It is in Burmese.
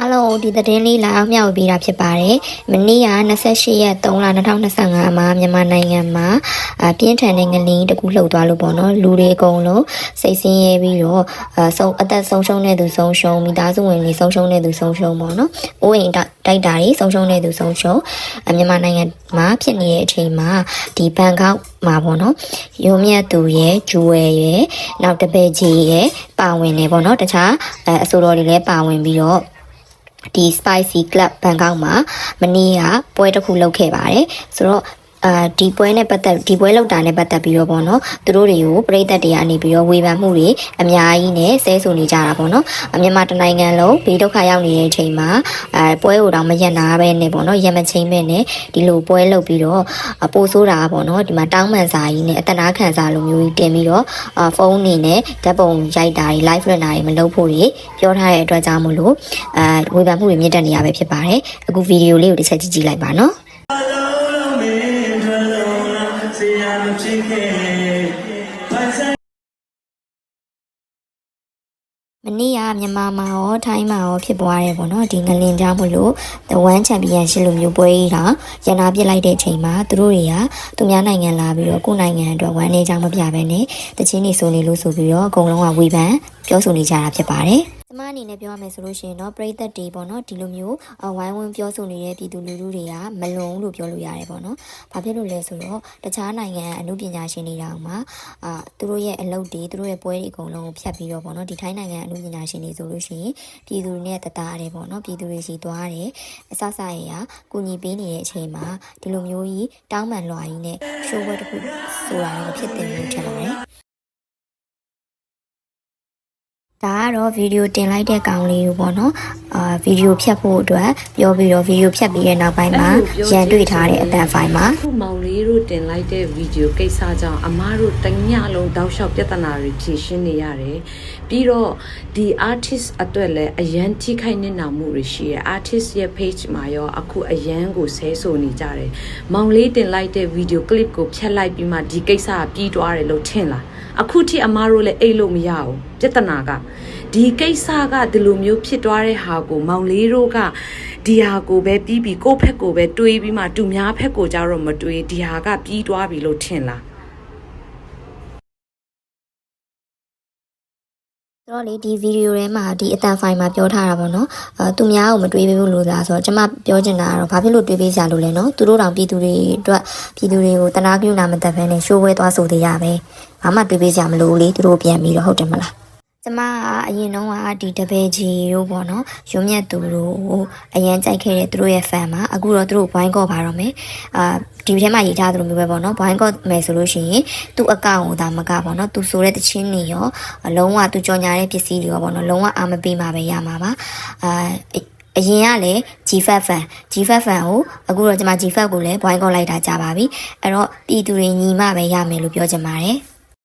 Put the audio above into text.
အားလုံးဒီသတင်းလေးလာမျှဝေပေးတာဖြစ်ပါတယ်။မနေ့က28ရက်3လ2025မှာမြန်မာနိုင်ငံမှာအပြင်းထန်တဲ့ငလင်းတစ်ခုလှုပ်သွားလို့ပေါ့နော်။လူတွေအကုန်လုံးစိတ်ဆင်းရဲပြီးတော့အဆုံးအသက်ဆုံးရှုံးတဲ့သူဆုံးရှုံးမိသားစုဝင်တွေဆုံးရှုံးတဲ့သူဆုံးရှုံးပေါ့နော်။အိုးအိမ်တိုက်တာတွေဆုံးရှုံးတဲ့သူဆုံးရှုံးအမြန်မာနိုင်ငံမှာဖြစ်နေတဲ့အချိန်မှာဒီဘန်ကောက်မှာပေါ့နော်။ရုံမြတ်သူရဲ့ဂျူဝယ်ရဲ့နောက်တပည့်ကြီးရဲ့ပါဝင်နေပေါ့နော်။တခြားအအဆိုတော်တွေလည်းပါဝင်ပြီးတော့ ဒီ Spicy Club ဘန်ကောက်မှာမနေ့ကပွဲတစ်ခုလုပ်ခဲ့ပါတယ်ဆိုတော့ အာဒီပွဲနဲ့ပတ်သက်ဒီပွဲလောက်တာနဲ့ပတ်သက်ပြီးတော့ပေါ့နော်သူတို့တွေကိုပြည်သက်တွေကနေပြီးတော့ဝေဖန်မှုတွေအများကြီးနဲ့ဆဲဆိုနေကြတာပေါ့နော်အမြန်မာတနိုင်ငံလုံးဘေးဒုက္ခရောက်နေတဲ့အချိန်မှာအဲပွဲကိုတော့မရက်နာပဲနဲ့ပေါ့နော်ရက်မချင်းပဲနဲ့ဒီလိုပွဲလုပ်ပြီးတော့အပိုဆိုးတာပေါ့နော်ဒီမှာတောင်းပန်စာကြီးနဲ့အတနာခံစာလိုမျိုးကြီးတင်ပြီးတော့အာဖုန်းနေနဲ့ဓာတ်ပုံရိုက်တာတွေ live လွှင့်တာတွေမလုပ်ဖို့တွေပြောထားတဲ့အတွက်ကြောင့်မလို့အဲဝေဖန်မှုတွေမြင့်တက်နေရပဲဖြစ်ပါတယ်အခုဗီဒီယိုလေးကိုတစ်ချက်ကြည့်ကြည့်လိုက်ပါနော် မနေ့ကမြန်မာမှာရောထိုင်းမှာရောဖြစ်ပွားတယ်ပေါ့နော်ဒီငလင်ကြောင့်မလို့ The One Championship လိုမျိုးပွဲကြီးကရန်နာပြစ်လိုက်တဲ့အချိန်မှာသူတို့တွေကသူများနိုင်ငံလာပြီးတော့ကိုယ့်နိုင်ငံအတွက်ဝမ်းနေကြောင်းမပြဘဲနဲ့တချင်းနေဆိုနေလို့ဆိုပြီးတော့အကုန်လုံးကဝေဖန်ပြောဆိုနေကြတာဖြစ်ပါတယ်ကျ မအနေနဲ့ပြောရမယ်ဆိုလို့ရှိရင်တော့ပရိသတ်တွေပေါ့နော်ဒီလိုမျိုးအဝိုင်းဝန်းပြောဆိုနေတဲ့ပြည်သူလူထုတွေကမလုံဘူးလို့ပြောလို့ရတယ်ပေါ့နော်။ဘာဖြစ်လို့လဲဆိုတော့တခြားနိုင်ငံအမှုပညာရှင်တွေတောင်မှအာသူတို့ရဲ့အလုပ်တွေသူတို့ရဲ့ပွဲတွေအကုန်လုံးကိုဖြတ်ပြီးတော့ပေါ့နော်ဒီထိုင်းနိုင်ငံအမှုပညာရှင်တွေဆိုလို့ရှိရင်ပြည်သူတွေနဲ့တသားရတယ်ပေါ့နော်ပြည်သူတွေစီသွားတယ်အဆဆရေကကုညီပေးနေတဲ့အချိန်မှာဒီလိုမျိုးကြီးတောင်းပန်လွှာကြီးနဲ့ရှိုးပွဲတစ်ခုဆိုတာလည်းမဖြစ်သင့်ဘူးထင်ပါတယ်။ ဒါကတော့ဗီဒီယိုတင်လိုက်တဲ့ကောင်လေးကိုပေါ့နော်အာဗီဒီယိုဖြတ်ဖို့အတွက်ပြောပြီးတော့ဗီဒီယိုဖြတ်ပြီးတဲ့နောက်ပိုင်းမှာရန်တွေ့ထားတဲ့အတန်ဖိုင်မှာခုမောင်လေးတို့တင်လိုက်တဲ့ဗီဒီယိုကိစ္စကြောင့်အမားတို့တညလုံးတောက်လျှောက်ပြဿနာတွေဖြေရှင်းနေရတယ်ပြီးတော့ဒီ artist အတွက်လည်းအရန်ထိခိုက်နေတာမှုတွေရှိတယ် artist ရဲ့ page မှာရောအခုအရန်ကိုဆဲဆိုနေကြတယ်မောင်လေးတင်လိုက်တဲ့ဗီဒီယို clip ကိုဖျက်လိုက်ပြီးမှဒီကိစ္စကပြီးသွားတယ်လို့ထင်လား အခုထိအမားတို့လည်းအိတ်လို့မရဘူးပြဿနာကဒီကိစ္စကဒီလိုမျိုးဖြစ်သွားတဲ့ဟာကိုမောင်လေးတို့ကဒီဟာကိုပဲပြီးပြီးကိုယ့်ဖက်ကိုပဲတွေးပြီးမှတူများဖက်ကိုကြတော့မတွေးဒီဟာကပြီးသွားပြီလို့ထင်လား တော့လေဒီဗီဒီယိုထဲမှာဒီအတန်ဖိုင်မှာပြောထားတာပေါ့နော်အဲသူများကိုမတွေးပေးဘူးလို့လားဆိုတော့ကျွန်မပြောချင်တာကတော့ဘာဖြစ်လို့တွေးပေးစရာလို့လဲနော်သူတို့တောင်ပြည်သူတွေအတွက်ပြည်သူတွေကိုတနာကရုဏာမတက်ဘဲနဲ့ရှိုးဝဲသွားဆိုသေးရပဲဘာမှတွေးပေးစရာမလိုဘူးလေသူတို့ပြန်ပြီးတော့ဟုတ်တယ်မလား ကျမကအရင်တော့ကဒီတပည့်ကြီးတို့ပေါ့နော်ရုံမြတ်သူတို့ကိုအရန်ကြိုက်ခဲ့တဲ့သူတို့ရဲ့ fan မှာအခုတော့သူတို့ဘိုင်းကော့ပါတော့မယ်အာဒီထဲမှာရေးထားသလိုမျိုးပဲပေါ့နော်ဘိုင်းကော့မယ်ဆိုလို့ရှိရင်သူ့အကောင့်ကိုဒါမကပေါ့နော်သူဆိုတဲ့တချင်းနေရောအလုံးဝသူကြော်ညာတဲ့ပစ္စည်းတွေရောပေါ့နော်လုံးဝအာမပေးမှာပဲရမှာပါအာအရင်ကလည်း G-Fat fan G-Fat fan ကိုအခုတော့ကျွန်မ G-Fat ကိုလည်းဘိုင်းကော့လိုက်တာကြာပါပြီအဲ့တော့ပြည်သူတွေညီမပဲရမယ်လို့ပြောချင်ပါတယ်